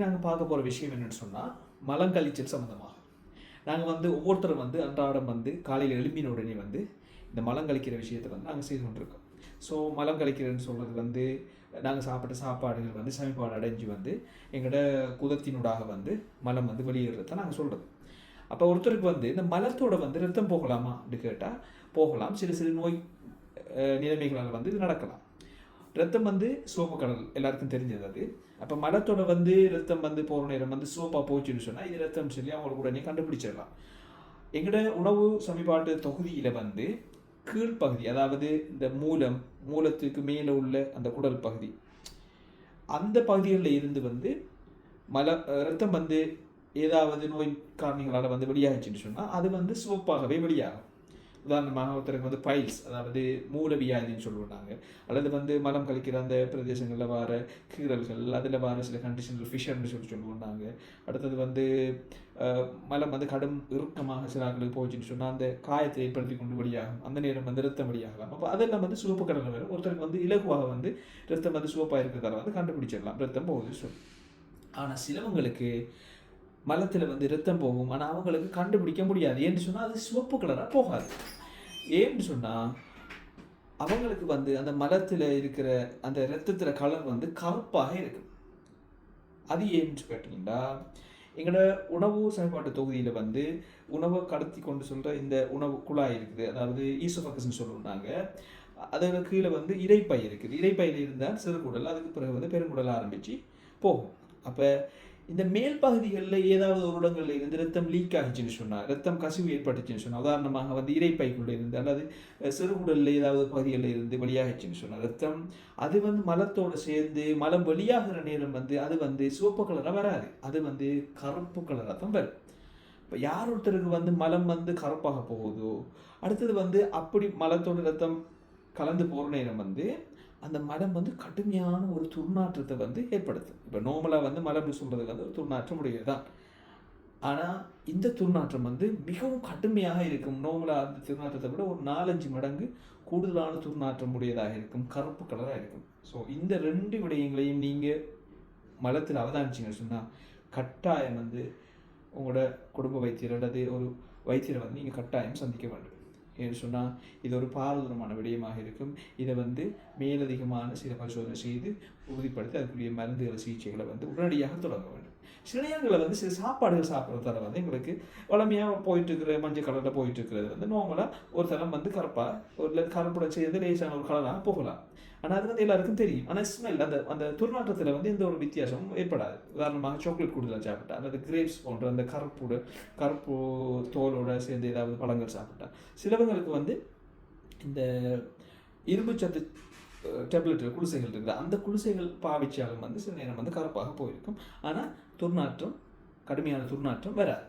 இன்றைக்கி நாங்கள் பார்க்க போகிற விஷயம் என்னென்னு சொன்னால் மலங்கழிச்சல் சம்மந்தமாக நாங்கள் வந்து ஒவ்வொருத்தரும் வந்து அன்றாடம் வந்து காலையில் எழும்பின உடனே வந்து இந்த மலம் கழிக்கிற விஷயத்தை வந்து நாங்கள் செய்து கொண்டிருக்கோம். ஸோ மலம் கழிக்கிறேன்னு சொல்கிறது வந்து நாங்கள் சாப்பிட்ட சாப்பாடுகள் வந்து சமைப்பாடு அடைஞ்சு வந்து எங்களோட குதத்தினூடாக வந்து மலம் வந்து வெளியேறதை நாங்கள் சொல்கிறது அப்போ ஒருத்தருக்கு வந்து இந்த மலத்தோட வந்து ரத்தம் போகலாமா அப்படின்னு கேட்டால் போகலாம். சில சில நோய் நிலைமைகளால் வந்து இது நடக்கலாம். ரத்தம் வந்து சோப்பு கடல் எல்லாருக்கும் தெரிஞ்சது அது. அப்போ மலத்தோட வந்து ரத்தம் வந்து போகிற நேரம் வந்து சோப்பாக போச்சுன்னு சொன்னால் இது ரத்தம் சொல்லி அவங்களுக்கு உடனே கண்டுபிடிச்சிடலாம். எங்களோட உணவு சமீபாட்டு தொகுதியில் வந்து கீழ்ப்பகுதி அதாவது இந்த மூலம் மூலத்துக்கு மேலே உள்ள அந்த குடல் பகுதி அந்த பகுதிகளில் இருந்து வந்து மல ரத்தம் வந்து ஏதாவது நோய் காரணிகளால் வந்து வெளியாகிச்சுன்னு சொன்னால் அது வந்து சோப்பாகவே வெளியாகும். உதாரணமாக ஒருத்தருக்கு வந்து பைல்ஸ் அதாவது மூல வியாதின்னு சொல்லுவோம் நாங்கள் அல்லது வந்து மலம் கழிக்கிற அந்த பிரதேசங்களில் வர கீறல்கள் அதில் வர சில கண்டிஷன்கள் ஃபிஷர்னு சொல்லி சொல்லுவோம் நாங்கள் அடுத்தது வந்து மலம் வந்து கடும் இறுக்கமாக சில ஆட்களுக்கு போச்சுன்னு சொன்னால் அந்த காயத்தை ஏற்படுத்தி கொண்டு வழியாகும். அந்த நேரம் வந்து ரத்தம் வழியாகலாம். அப்போ அதெல்லாம் வந்து சிவப்பு கடலில் வரும். ஒருத்தருக்கு வந்து இலகுவாக வந்து ரத்தம் வந்து சிவப்பாக இருக்கிறதால வந்து கண்டுபிடிச்சிடலாம். ரத்தம் போகுது சொல் ஆனால் சிலவங்களுக்கு மலத்தில் வந்து ரத்தம் போகும். ஆனால் அவங்களுக்கு கண்டுபிடிக்க முடியாது. ஏன்னு சொன்னால் அது சிவப்பு கலராக போகாது. ஏன்னு சொன்னால் அவங்களுக்கு வந்து அந்த மலத்தில் இருக்கிற அந்த ரத்தத்தில் கலர் வந்து கருப்பாக இருக்கும். அது ஏன்னு கேட்டிங்கன்னா எங்களோட உணவு செயல்பாட்டு தொகுதியில் வந்து உணவை கடத்தி கொண்டு சொல்கிற இந்த உணவு குழாய் இருக்குது. அதாவது ஈசோஃபக்கஸ்ன்னு சொல்லுவோம் நாங்கள் அதோட கீழே வந்து இறைப்பை இருக்குது. இறைப்பையில் இருந்தால் சிறுகுடல் அதுக்கு பிறகு வந்து பெருங்குடல் ஆரம்பித்து போகும். அப்போ இந்த மேல் பகுதிகளில் ஏதாவது ஒரு இடங்களில் இருந்து ரத்தம் லீக் ஆகிச்சுன்னு சொன்னால் ரத்தம் கசிவு ஏற்பட்டுச்சுன்னு சொன்னால் உதாரணமாக வந்து இறைப்பைக்குள்ளே இருந்து அல்லது சிறுகுடலில் ஏதாவது பகுதிகளில் இருந்து வெளியாகிச்சுன்னு சொன்னால் ரத்தம் அது வந்து மலத்தோடு சேர்ந்து மலம் வெளியாகிற நேரம் வந்து அது வந்து சிவப்பு கலராக வராது. அது வந்து கருப்பு கலராக தான் வரும். இப்போ யார் ஒருத்தருக்கு வந்து மலம் வந்து கருப்பாக போகுதோ அடுத்தது வந்து அப்படி மலத்தோட ரத்தம் கலந்து போகிற நேரம் வந்து அந்த மலம் வந்து கடுமையான ஒரு துர்நாற்றத்தை வந்து ஏற்படுத்தும். இப்போ நார்மலாக வந்து மலம்னு சொல்கிறது வந்து ஒரு துர்நாற்றம் உடையது தான் ஆனால் இந்த துர்நாற்றம் வந்து மிகவும் கடுமையாக இருக்கும். நார்மலாக அந்த துர்நாற்றத்தை விட ஒரு நாலஞ்சு மடங்கு கூடுதலான துர்நாற்றம் உடையதாக இருக்கும். கருப்பு கலராக இருக்கும். ஸோ இந்த ரெண்டு விடயங்களையும் நீங்கள் மலத்தில் அவதானிச்சிங்கன்னு சொன்னால் கட்டாயம் வந்து உங்களோட குடும்ப வைத்தியர் அல்லது ஒரு வைத்தியரை வந்து நீங்கள் கட்டாயம் சந்திக்க வேண்டும். ஏன்னு சொன்னால் இது ஒரு பாரதூரமான விடயமாக இருக்கும். இதை வந்து மேலதிகமான சில பரிசோதனை செய்து உறுதிப்படுத்தி அதுக்குரிய மருந்துகளை சிகிச்சைகளை வந்து உடனடியாக தொடங்க வேண்டும். சில நேரங்களில் வந்து சில சாப்பாடுகள் சாப்பிட்றதால வந்து எங்களுக்கு வளமையாக போயிட்டுருக்கிற மஞ்சள் கலரில் போயிட்டு இருக்கிறது வந்து நார்மலாக ஒரு தரம் வந்து கருப்பாக ஒரு கருப்புட செய்து லேசான ஒரு கலராக போகலாம். ஆனால் அது வந்து எல்லாருக்கும் தெரியும். ஆனால் ஸ்மெல் அந்த அந்த துர்நாற்றத்தில் வந்து எந்த ஒரு வித்தியாசமும் ஏற்படாது. உதாரணமாக சாக்லேட் கூடுதலாக சாப்பிட்டா அல்லது கிரேப்ஸ் போன்ற அந்த கருப்போட கருப்பு தோலோட சேர்ந்து ஏதாவது பழங்கள் சாப்பிட்டா சிலவங்களுக்கு வந்து இந்த இரும்பு சத்து டேப்லெட்டில் குளிசைகள் இருக்குது அந்த குளிசைகள் பாவிச்சாலும் வந்து சில நேரம் வந்து கருப்பாக போயிருக்கும். ஆனால் துர்நாற்றம் கடுமையான துர்நாற்றம் வராது.